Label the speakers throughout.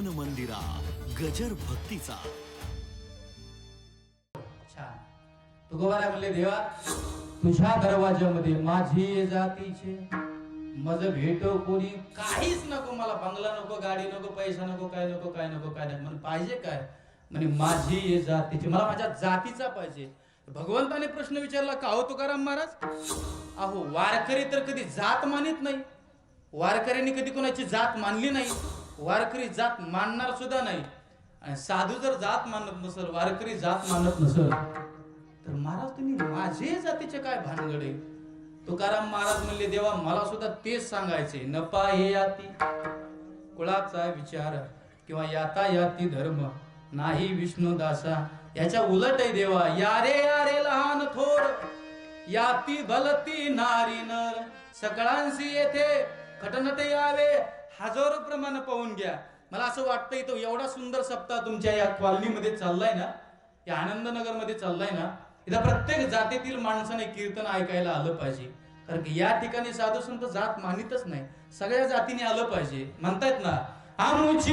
Speaker 1: मन मंदिरा गजर भक्तीचा.
Speaker 2: छान. म्हणले देवा तुझ्या दरवाजामध्ये माझी जातीचे. मज भेटो कोणी काहीच नको मला बंगला नको गाडी नको पैसा नको काय नको काय नको काय नको. म्हणजे पाहिजे काय? म्हणे माझी ये जातीची. मला माझ्या जातीचा पाहिजे. भगवंताने प्रश्न विचारला का हो तुकाराम महाराज? अहो वारकरी तर कधी जात मानित नाही. वारकऱ्यांनी कधी कोणाची जात मानली नाही. वारकरी जात मानणार सुद्धा नाही. आणि साधू जर जात मानत नसल वारकरी जात मानत नसल तर महाराज तुम्ही माझे जातीचे काय भानगड आहे? तुकाराम महाराज म्हणले देवा मला सुद्धा तेच सांगायचे नपा हे याती. कुळाचा विचार किंवा याता याती धर्म नाही विष्णू दासा. याच्या उलट आहे देवा यारे यारे लहान थोर याती भलती नारी नर. सकळांशी येथे खटनते यावे हजारो प्रमाण पाहून घ्या. मला असं वाटतं इथं एवढा सुंदर सप्ताह तुमच्या या कॉलनीमध्ये चाललाय ना या आनंदनगरमध्ये चाललाय ना इथं प्रत्येक जातीतील माणसाने कीर्तन ऐकायला आलं पाहिजे. कारण की या ठिकाणी साधू संत जात मानितच नाही. सगळ्या जातीने आलं पाहिजे. म्हणतायत ना आमची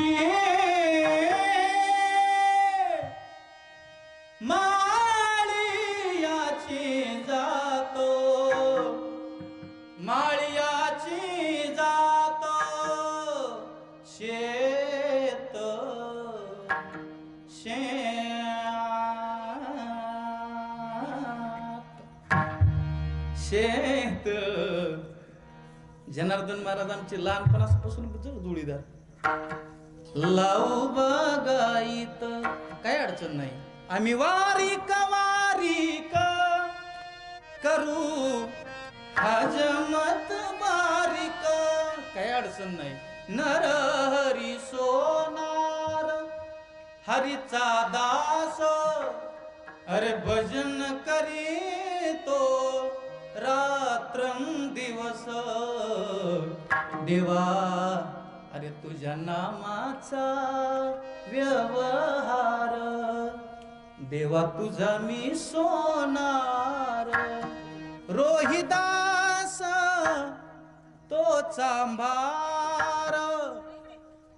Speaker 2: जनार्दन महाराज आमचे लहानपणापासून जर जोडीदार. लावू बगाईत काय अडचण नाही. आम्ही वारी कवारी करू? हजमत बारीक काय अडचण नाही. नर हरी सोनार हरीचा दास. अरे भजन करी तो रात्र दिवस. देवा अरे तुझ्या नामाचा व्यवहार. देवा तुझा मी सोनार. रोहिदास तो चांभार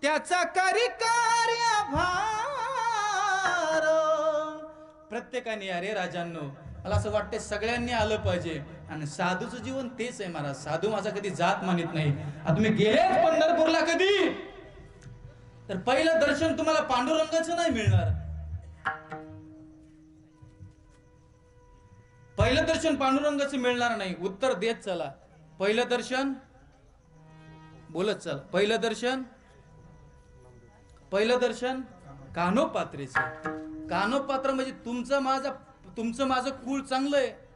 Speaker 2: त्याचा करी कार्य भार. प्रत्येकाने अरे राजांनो मला असं वाटतं सगळ्यांनी आलं पाहिजे. आणि साधूचं जीवन तेच आहे महाराज. साधू माझा कधी जात मानित नाही. आता तुम्ही गेलेच पंढरपूरला कधी? तर पहिलं दर्शन तुम्हाला पांडुरंगाचं नाही मिळणार. पहिलं दर्शन पांडुरंगाचं मिळणार नाही. उत्तर देत चला. पहिलं दर्शन? बोलत चला. पहिलं दर्शन? पहिलं दर्शन? कानोपात्रेचं कानोपात्र म्हणजे तुमचं माझा तुमचं माझं कुळ चांगलं आहे.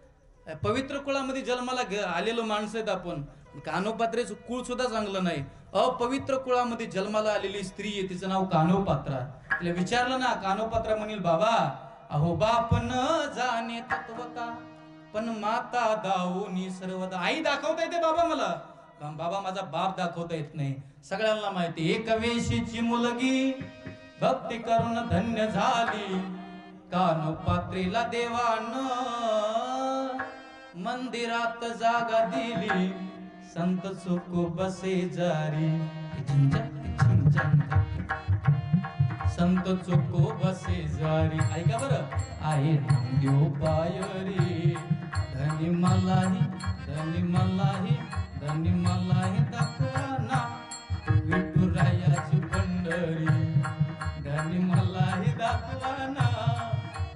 Speaker 2: पवित्र कुळामध्ये जन्माला घे आलेलो माणसं आहेत आपण. कानोपात्रेचं कुळ सुद्धा चांगलं नाही. अपवित्र कुळामध्ये जन्माला आलेली स्त्री आहे तिचं नाव कानोपात्रा तिला विचारलं ना कानोपात्रा म्हणील बाबा अहो बाप न जाणे तत्वता पण माता दाऊनी सर्वदा. आई दाखवता येते बाबा मला. बाबा माझा बाप दाखवता येत नाही. सगळ्यांना माहिती एक वेशीची मुलगी भक्ती करून धन्य झाली. कानोपात्रीला देवान मंदिरात जागा दिली. संत चुकू बसे जारी. संत चुको बसे जारी. ऐका बरं? आहे नामदेव पायरी. धनी मलाही धनी मलाही धनी मलाही विठुरायाची पंढरी. धनी मलाही दाखवाना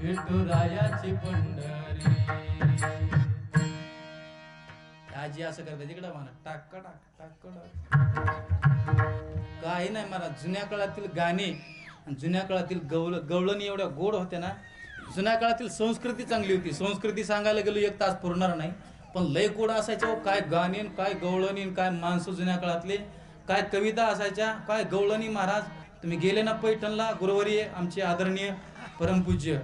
Speaker 2: विठुरायाची पंढरी. आजी असं करते तिकडे म्हणा टाक टाक टाक टाक. काही नाही मला जुन्या काळातील गाणे आणि जुन्या काळातील गवळ गवळणी एवढ्या गोड होत्या ना जुन्या काळातील संस्कृती चांगली होती. संस्कृती सांगायला गेलो एक तास पुरणार नाही. पण लय गोड असायच्या हो, काय गाणे काय गवळणी काय माणसं जुन्या काळातले काय कविता असायच्या काय गवळणी महाराज. तुम्ही गेले ना पैठणला गुरुवारी आमचे आदरणीय परमपूज्य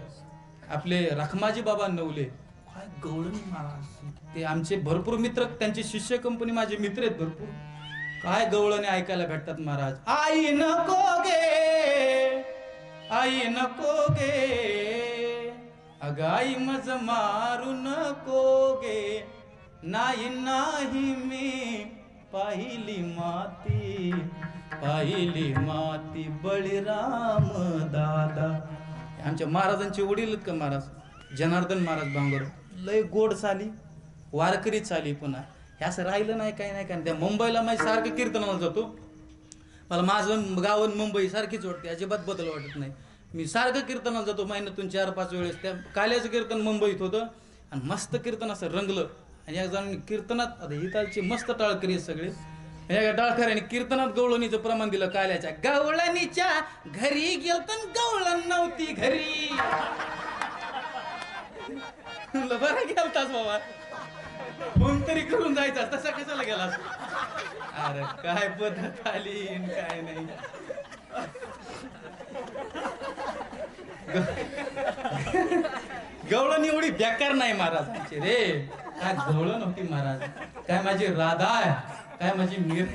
Speaker 2: आपले रखमाजी बाबा नवले. काय गवळण महाराज ते आमचे भरपूर मित्र त्यांचे शिष्य कंपनी माझे मित्र आहेत भरपूर. काय गवळणी ऐकायला भेटतात महाराज. आई नको गे आई नको गे. अग आई मज मारू नको गे. नाही नाही मी पाहिली माती. पाहिली माती बळीराम दादा. आमच्या महाराजांचे वडील आहेत का महाराज? जनार्दन महाराज बांगर लय गोड चाली वारकरी चाली पुन्हा. हे असं राहिलं नाही काही नाही कारण त्या मुंबईला माझी सारखं कीर्तनाला जातो. मला माझं गावन मुंबई सारखीच वाटते अजिबात बदल वाटत नाही. मी सारखं कीर्तनाला जातो महिन्यातून चार पाच वेळेस. त्या काल्याचं कीर्तन मुंबईत होतं आणि मस्त कीर्तन असं रंगलं. आणि एक जण कीर्तनात आता इथालचे मस्त टाळकरी सगळे. या टाळकऱ्याने कीर्तनात गवळणीचं प्रमाण दिलं काल्याच्या. गवळणीच्या घरी गेलतन गवळण नव्हती घरी. म्हणलं, बरं गेलतास बाबा. फोन तरी करून जायचा तसा कशाला गेलास? अरे काय पद्धत आली काय नाही. गवळण एवढी बेकार नाही महाराजांची रे. काय गवळण होती महाराज. काय माझी राधा आहे. काय माझी मीर.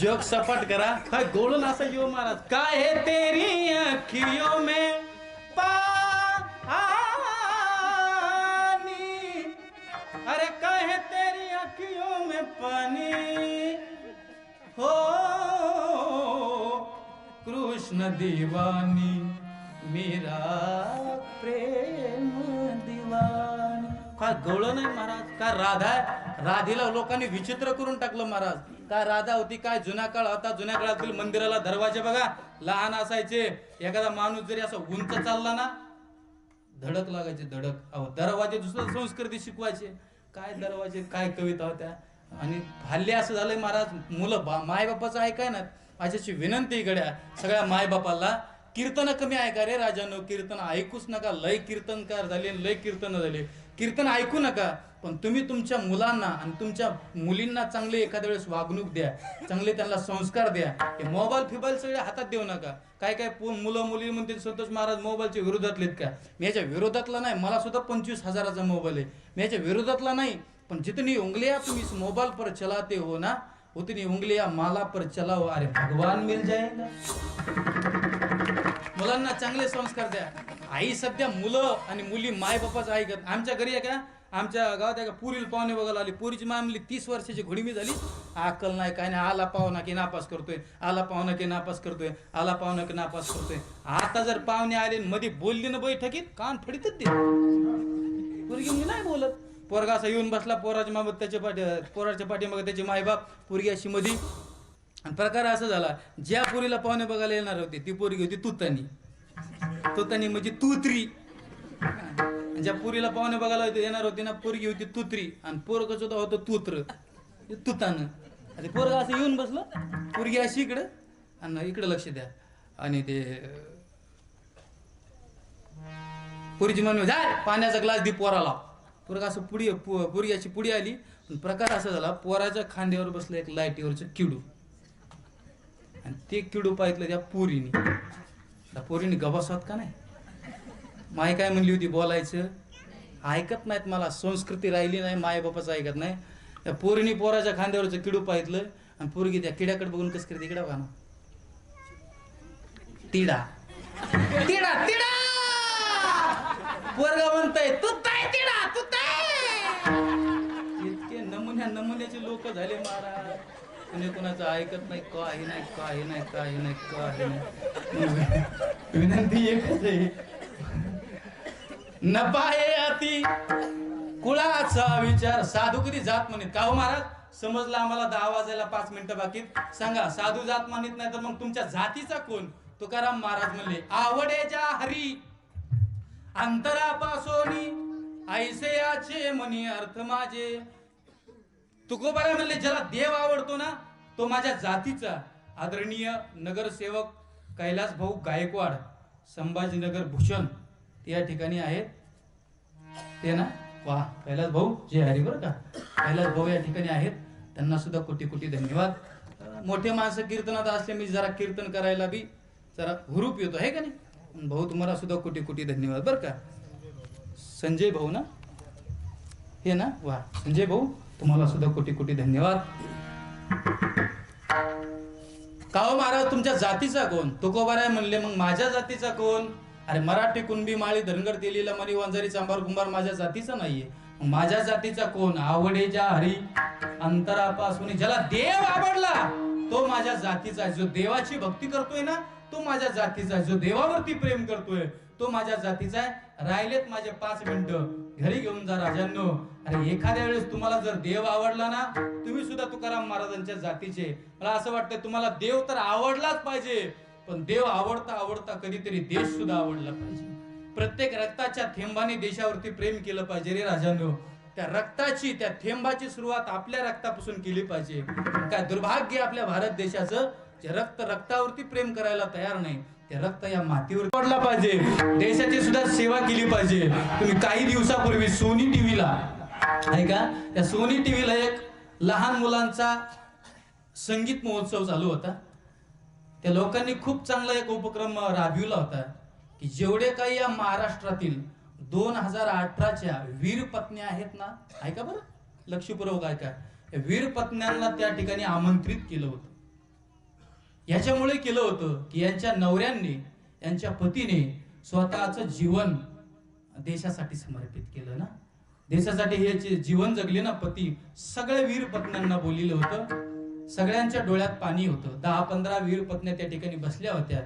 Speaker 2: जग सपाट करा. काय गवळण असं येऊ महाराज. काय हे तेरी अखियों में पानी? अरे काय हे तेरी अखियों में पानी? हो कृष्ण दीवानी मेरा प्रेम दिवानी. काय गवळण नाही महाराज? काय राधा आहे? राधेला लोकांनी विचित्र करून टाकलं महाराज. काय राधा होती काय जुन्या काळ होता जुन्या काळातील मंदिराला दरवाजे बघा. लहान असायचे. एखादा माणूस जरी असं उंच चालला ना धडक लागायचे धडक. अहो दरवाजे दुसरं संस्कृती शिकवायचे. काय दरवाजे काय कविता होत्या? आणि हल्ली असं झालंय महाराज मुलं बा मायबापाचं ऐकाय ना माझ्याशी विनंती इकड्या सगळ्या मायबापाला. कीर्तन कमी ऐका रे राजानो? कीर्तन ऐकूच नका. लय कीर्तनकार झाले आणि लय कीर्तन झाले. कीर्तन ऐकू नका पण तुम्ही तुमच्या मुलांना आणि तुमच्या मुलींना चांगले एखाद्या वेळेस वागणूक द्या चांगले त्यांना संस्कार द्या. हे मोबाईल फिबाईल सगळे हातात देऊ नका. काय काय पु- मुलं मुली म्हणतील संतोष महाराज मोबाईलच्या विरोधातलेत का? मी याच्या विरोधातला नाही मला सुद्धा पंचवीस हजाराचा मोबाईल आहे. मी याच्या विरोधातला नाही पण जितनी उंगलिया तुम्ही इस मोबाइल पर चलाते हो ना उतनी उंगलियां माला पर चलाओ अरे भगवान मिल जाएगा. मुलांना चांगले संस्कार द्या. आई सध्या मुलं आणि मुली माय बापाचं ऐकत आमच्या घरी आहे का? आमच्या गावात आहे का? पुरील पाहुणे बघायला आली. पुरीची माय म्हणली तीस वर्षाची घोडीमी झाली. अक्कल नाही काय नाही. आला पाहुणा की नापास करतोय. आला पाहुणा की नापास करतोय. आला पाहुणा की नापास करतोय. आता जर पाहुणे आले मध्ये बोलली ना बैठकीत कान फडीतच दे पोरगी मी नाही बोलत. पोरगा असा येऊन बसला पोराच्या मागत त्याच्या पाठी पोराच्या पाठीमागे त्याचे मायबाप. पुरगी अशी मधी प्रकार असा झाला ज्या पोरीला पाहुणे बघायला येणार होते ती पोरगी होती तुतानी. तुतानी म्हणजे तुत्री. ज्या पुरीला पाहुणे बघायला होते- येणार होती ना पोरगी होती तुत्री. आणि पोरग सुद्धा होतं तुत्र. तुतानं. आणि पोरग असं येऊन बसलं. पोरगी अशी इकडं. आणि इकडं लक्ष द्या. आणि ते पुरीची म्हणून जाय पाण्याचा ग्लास दे पोराला. पोरगा असं पुढी पु- पोरगी अशी पुडी आली. पण प्रकार असा झाला पोराच्या खांद्यावर बसलं एक लाईटीवरचं किडू. आणि ते किडू पाहितलं त्या पोरीने. त्या पोरीने गबासात का नाही? माय काय म्हणली होती बोलायचं. ऐकत नाहीत मला संस्कृती राहिली नाही माय बापाचं ऐकत नाही. त्या पोरीने पोराच्या खांद्यावरचं किडू पाहितलं आणि पोरगी त्या किड्याकडे बघून कसं करते तिकडं बघा ना. तिडा. तिडा तिडा! पोरगा म्हणताय तू ताय तिडा तू ताय इतके नमुन्या नमुन्याचे लोक झाले महाराज. कुणी कुणाचं ऐकत नाही काही नाही काही नाही काही नाही काही नाही. विनंती एकच आहे. न पाहे अति कुळाचा विचार. साधू कधी जात म्हणत? का हो महाराज? समजलं आम्हाला दहा वाजायला पाच मिनिटं बाकीत. सांगा साधू जात म्हणत नाही तर मग तुमच्या जातीचा कोण? तुकाराम महाराज म्हणले आवडेच्या हरी अंतरापासोनी ऐसे याचे मनी अर्थ माझे. तुकोबारा म्हणले ज्याला देव आवडतो ना तो माझ्या जातीचा आदरणीय नगरसेवक कैलास भाऊ गायकवाड संभाजीनगर भूषण ते या ठिकाणी आहेत. ते ना वा कैलास भाऊ जय हरी बरं का? कैलास भाऊ या ठिकाणी आहेत. त्यांना सुद्धा कोटी कोटी धन्यवाद मोठे माणसं कीर्तनात असले मी जरा कीर्तन करायला बी जरा हुरूप येतो आहे का नाही? भाऊ तुम्हाला सुद्धा कोटी कोटी धन्यवाद बरं का? संजय भाऊ ना? हे ना वा संजय भाऊ तुम्हाला सुद्धा कोटी कोटी धन्यवाद. का हो महाराज तुमच्या जातीचा कोण? तुकोबाराय म्हणले मग माझ्या जातीचा कोण? अरे मराठी कुणबी माळी धनगर तेलीला मरी वंजारी चांभार कुंभार माझ्या जातीचा नाहीये. मग माझ्या जातीचा कोण? आवडेच्या हरी अंतरापासून ज्याला देव आवडला तो माझ्या जातीचा आहे. जो देवाची भक्ती करतोय ना तो माझ्या जातीचा आहे. जो देवावरती प्रेम करतोय तो माझ्या जातीचा आहे. राहिलेत माझे पाच मिनिटं. घरी घेऊन जा राजांनो. अरे एखाद्या वेळेस तुम्हाला जर देव आवडला ना तुम्ही सुद्धा तुकाराम महाराजांच्या जातीचे. मला असं वाटतं तुम्हाला देव तर आवडलाच पाहिजे. पण देव आवडता आवडता कधीतरी देश सुद्धा आवडला पाहिजे. प्रत्येक रक्ताच्या थेंबाने देशावरती प्रेम केलं पाहिजे रे राजांनो. त्या रक्ताची त्या थेंबाची सुरुवात आपल्या रक्तापासून केली पाहिजे. काय दुर्भाग्य आपल्या भारत देशाचं जे रक्त रक्तावरती प्रेम करायला तयार नाही. ते रक्त या मातीवर पडला पाहिजे. देशाची सुद्धा सेवा केली पाहिजे. तुम्ही काही दिवसापूर्वी सोनी टीव्हीला ऐका त्या सोनी टीव्हीला एक लहान मुलांचा संगीत महोत्सव चालू होता. त्या लोकांनी खूप चांगला एक उपक्रम राबविला होता. की जेवढे काही या महाराष्ट्रातील दोन हजार अठराच्या वीर पत्न्या आहेत ना ऐका बरं? लक्षपूर्वक ऐका. वीर पत्न्यांना त्या ठिकाणी आमंत्रित केलं होतं. याच्यामुळे केलं होतं की यांच्या नवऱ्यांनी यांच्या पतीने स्वतःचं जीवन देशासाठी समर्पित केलं ना? देशासाठी हे जीवन जगले ना पती सगळ्या वीर पत्न्यांना बोलिलं होतं. सगळ्यांच्या डोळ्यात पाणी होतं. दहा पंधरा वीर पत्न्या त्या ठिकाणी बसल्या होत्या.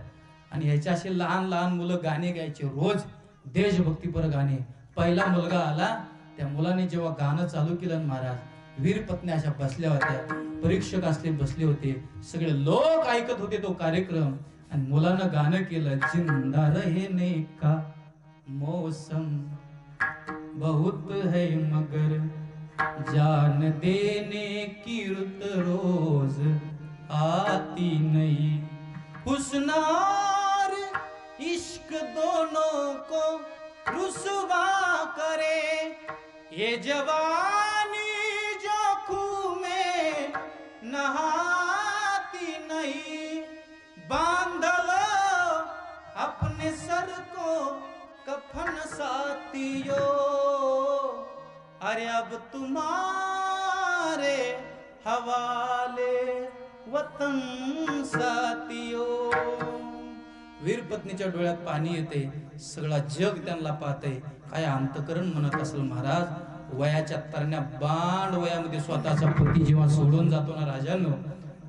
Speaker 2: आणि ह्याच्या असे लहान लहान मुलं गाणे गायचे. रोज देशभक्तीपर गाणे. पहिला मुलगा आला त्या मुलाने जेव्हा गाणं चालू केलं महाराज वीर पत्न्या अशा बसल्या होत्या. परीक्षक असले बसले होते. सगळे लोक ऐकत होते तो कार्यक्रम. आणि मुलानं गाणं केलं जिंदा रहने का मौसम बहुत है मगर जान देने की रुत रोज आती नहीं। हुस्नार इश्क दोनों को रुसवा करे ये जवान नहाती नहीं बांध लो अपने सर को कफन साथियों अरे अब तुम्हारे हवाले वतन साथियों वीर पत्नीच्या डोळ्यात पाणी येते सगळा जग त्यांना पाहते काय अंतकरण म्हणत असेल महाराज वयाच्या तरण्या बांड वयामध्ये स्वतःचा पती जेव्हा सोडून जातो ना राजांनो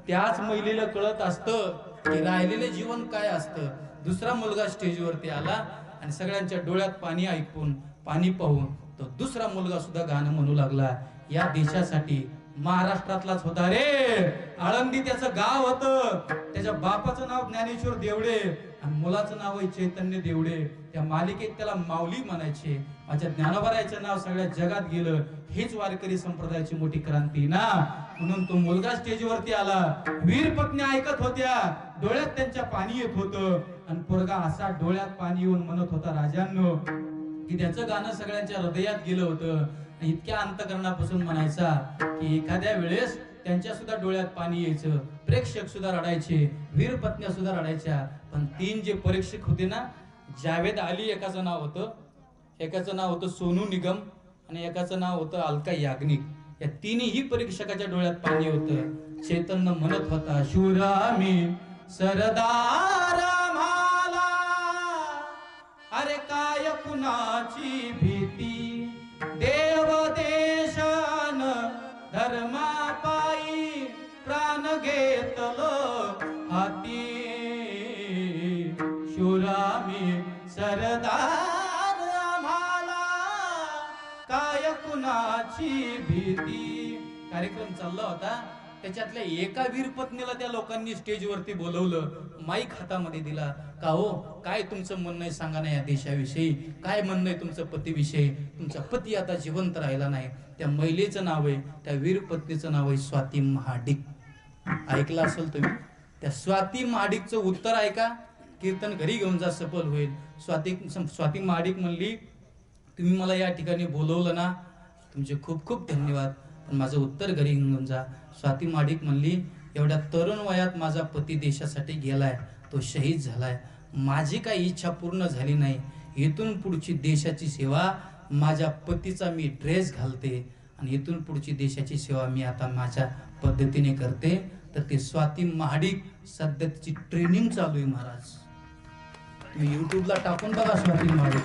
Speaker 2: त्याच महिलेला कळत असतं की राहिलेले जीवन काय असतं. दुसरा मुलगा स्टेजवरती आला आणि सगळ्यांच्या डोळ्यात पाणी ऐकून पाणी पाहून तो दुसरा मुलगा सुद्धा गाणं म्हणू लागला या देशासाठी महाराष्ट्रातलाच होता रे. आळंदी त्याचं गाव होतं. त्याच्या बापाचं नाव ज्ञानेश्वर देवडे आणि मुलाचं नाव आहे चैतन्य देवडे. त्या मालिकेत त्याला माऊली म्हणायचे. माझ्या ज्ञानोबरायचं नाव सगळ्या जगात गेलं. हेच वारकरी संप्रदायाची मोठी क्रांती ना? म्हणून तो मुलगा स्टेजवरती आला. वीर पत्नी ऐकत होत्या. डोळ्यात त्यांच्या पाणी येत होतं. आणि पोरगा असा डोळ्यात पाणी येऊन म्हणत होता राजांनो की त्याचं गाणं सगळ्यांच्या हृदयात गेलं होतं. आणि इतक्या अंतकरणापासून म्हणायचा की एखाद्या वेळेस त्यांच्या सुद्धा डोळ्यात पाणी यायचं. प्रेक्षक सुद्धा रडायचे. वीर पत्न्या सुद्धा रडायच्या. पण तीन जे परीक्षक होते ना जावेद अली एकाचं नाव होतं. एकाचं नाव होतं सोनू निगम आणि एकाचं नाव होतं अलका याग्निक. या तिन्ही परीक्षकाच्या डोळ्यात पाणी होतं. चेतन म्हणत होता शिवरामी सरदार अरे काय कुणाची भी सरदार आम्हाला काय कुणाची भीती? कार्यक्रम चालला होता. त्याच्यातल्या एका वीर पत्नीला त्या लोकांनी स्टेजवरती बोलवलं. माईक हातामध्ये दिला. का हो? काय तुमचं म्हणणं आहे सांगा ना या देशाविषयी? काय म्हणणं आहे तुमचं पतीविषयी? तुमचा पती आता जिवंत राहिला नाही. त्या महिलेचं नाव आहे त्या वीर पत्नीचं नाव आहे स्वाती महाडिक. ऐकलं असेल तुम्ही? त्या स्वाती महाडिकचं उत्तर ऐका कीर्तन घरी घेऊन जा सफल होईल. स्वाती स्वाती महाडिक म्हणली तुम्ही मला या ठिकाणी बोलवलं ना तुमचे खूप खूप धन्यवाद. पण माझं उत्तर घरी घेऊन जा. स्वाती माडिक म्हणली एवढ्या तरुण वयात माझा पती देशासाठी गेलाय. तो शहीद झालाय. माझी काही इच्छा पूर्ण झाली नाही. इथून पुढची देशाची सेवा माझ्या पतीचा मी ड्रेस घालते. आणि इथून पुढची देशाची सेवा मी आता माझ्या पद्धतीने करते. तर ते स्वाती महाडिक सध्या त्याची ट्रेनिंग चालू आहे महाराज. मी युट्यूबला टाकून बघा स्वाती महाराज.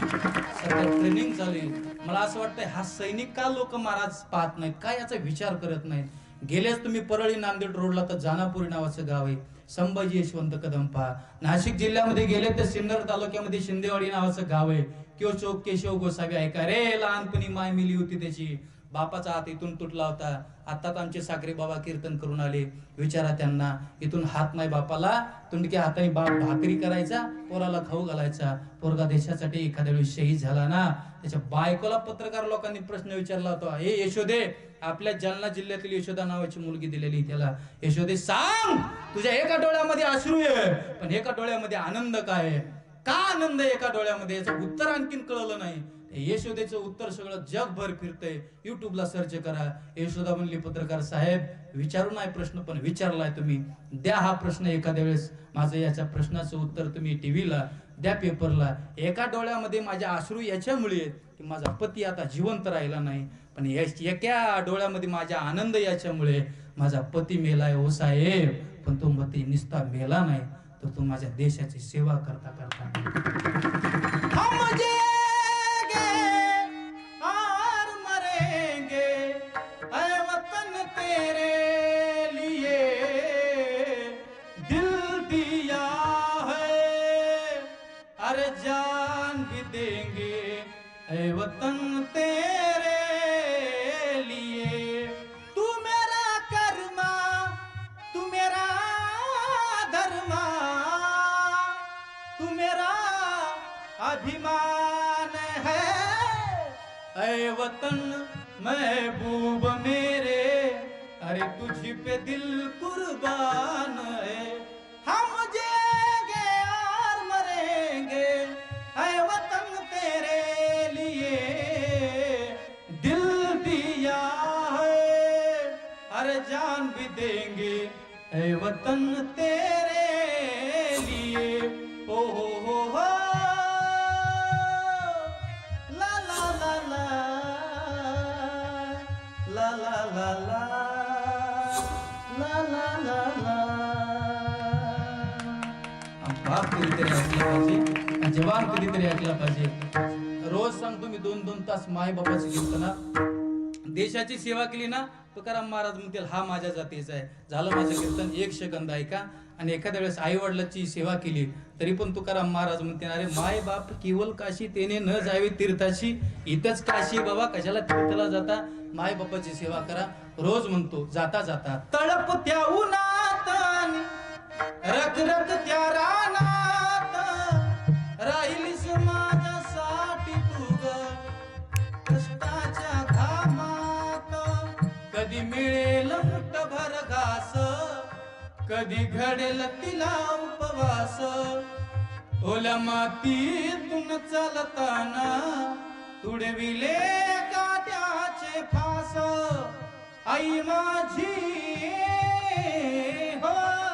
Speaker 2: सध्या ट्रेनिंग चालेल. मला असं वाटतंय हा सैनिक का लोक महाराज पाहत नाहीत? काय याचा विचार करत नाहीत? गेलेच तुम्ही परळी नांदेड रोडला तर जानापुरी नावाचं गाव आहे. संभाजी यशवंत कदम पहा. नाशिक जिल्ह्यामध्ये गेले तर सिन्नर तालुक्यामध्ये शिंदेवाडी नावाचं गाव आहे. किंवा चौक केशव गोसावी ऐका रे लहानपणी माय मिली होती त्याची. बापाचा हात इथून तुटला होता. आत्ताच आमचे साखरे बाबा कीर्तन करून आले. विचारा त्यांना इथून हात नाही बापाला. तुंडक्या हाताने बाप भाकरी करायचा पोराला खाऊ घालायचा. पोरगा देशासाठी एखाद्या वेळी शहीद झाला ना? त्याच्या बायकोला पत्रकार लोकांनी प्रश्न विचारला होता. हे यशोदे आपल्या जालना जिल्ह्यातील यशोदा नावाची मुलगी दिलेली त्याला. यशोदे सांग! तुझ्या एका डोळ्यामध्ये अश्रू आहे पण एका डोळ्यामध्ये आनंद काय का आनंद आहे एका डोळ्यामध्ये? याचं उत्तर आणखीन कळलं नाही. यशोदेचं उत्तर सगळं जगभर फिरतंय. युट्यूबला सर्च करा. यशोदा म्हणली पत्रकार साहेब विचारू नाही प्रश्न पण विचारलाय तुम्ही. द्या हा प्रश्न एखाद्या वेळेस. माझं याच्या प्रश्नाचं उत्तर तुम्ही टीव्हीला द्या पेपरला एका डोळ्यामध्ये माझ्या आश्रू याच्यामुळे आहेत की माझा पती आता जिवंत राहिला नाही. पण एका डोळ्यामध्ये माझा आनंद याच्यामुळे माझा पती मेलाय हो साहेब पण तो पती निस्ता मेला नाही तर तो माझ्या देशाची सेवा करता करता वतन महबूब मेरे अरे तुझ पे दिल कुर्बान। पाहिजे कधीतरी ऐकला पाहिजे. रोज सांगतो मी दोन दोन तास माय बापाची कीर्तना देशाची सेवा केली ना तुकाराम महाराज म्हणतील हा माझ्या जातीचा आहे. झालं माझं कीर्तन एक सेकंद ऐका. आणि एखाद्या वेळेस आई वडिलांची सेवा केली तरी पण तुकाराम महाराज म्हणते अरे माय बाप केवल काशी तेने न जावे तीर्थाशी इथंच काशी बाबा कशाला तीर्थाला जाता? माय बापाची सेवा करा. रोज म्हणतो जाता जाता. तळप त्या उन्हात रख रख त्या रा कधी घडेल तिला उपवास? ओल्या मातीतून चालताना तुडविले काट्याचे फास? आई माझी हो.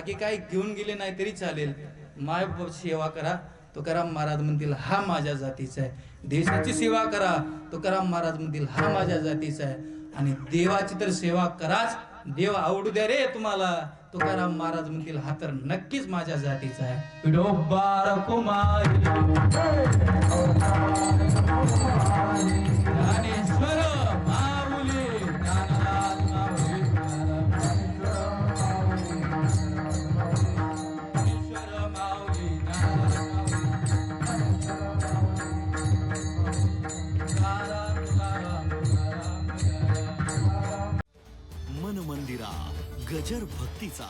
Speaker 2: बाकी काय घेऊन गेले नाही तरी चालेल. माय सेवा करा. तुकाराम महाराज म्हणतील हा माझ्या जातीचा आहे. देशाची सेवा करा. तुकाराम महाराज म्हणतील हा माझ्या जातीचा आहे. आणि देवाची तर सेवा कराच. देव आवडू द्या रे तुम्हाला. तुकाराम महाराज म्हणतील हा तर नक्कीच माझ्या जातीचा आहे. विडोबार कुमारी.
Speaker 1: गजर भक्तीचा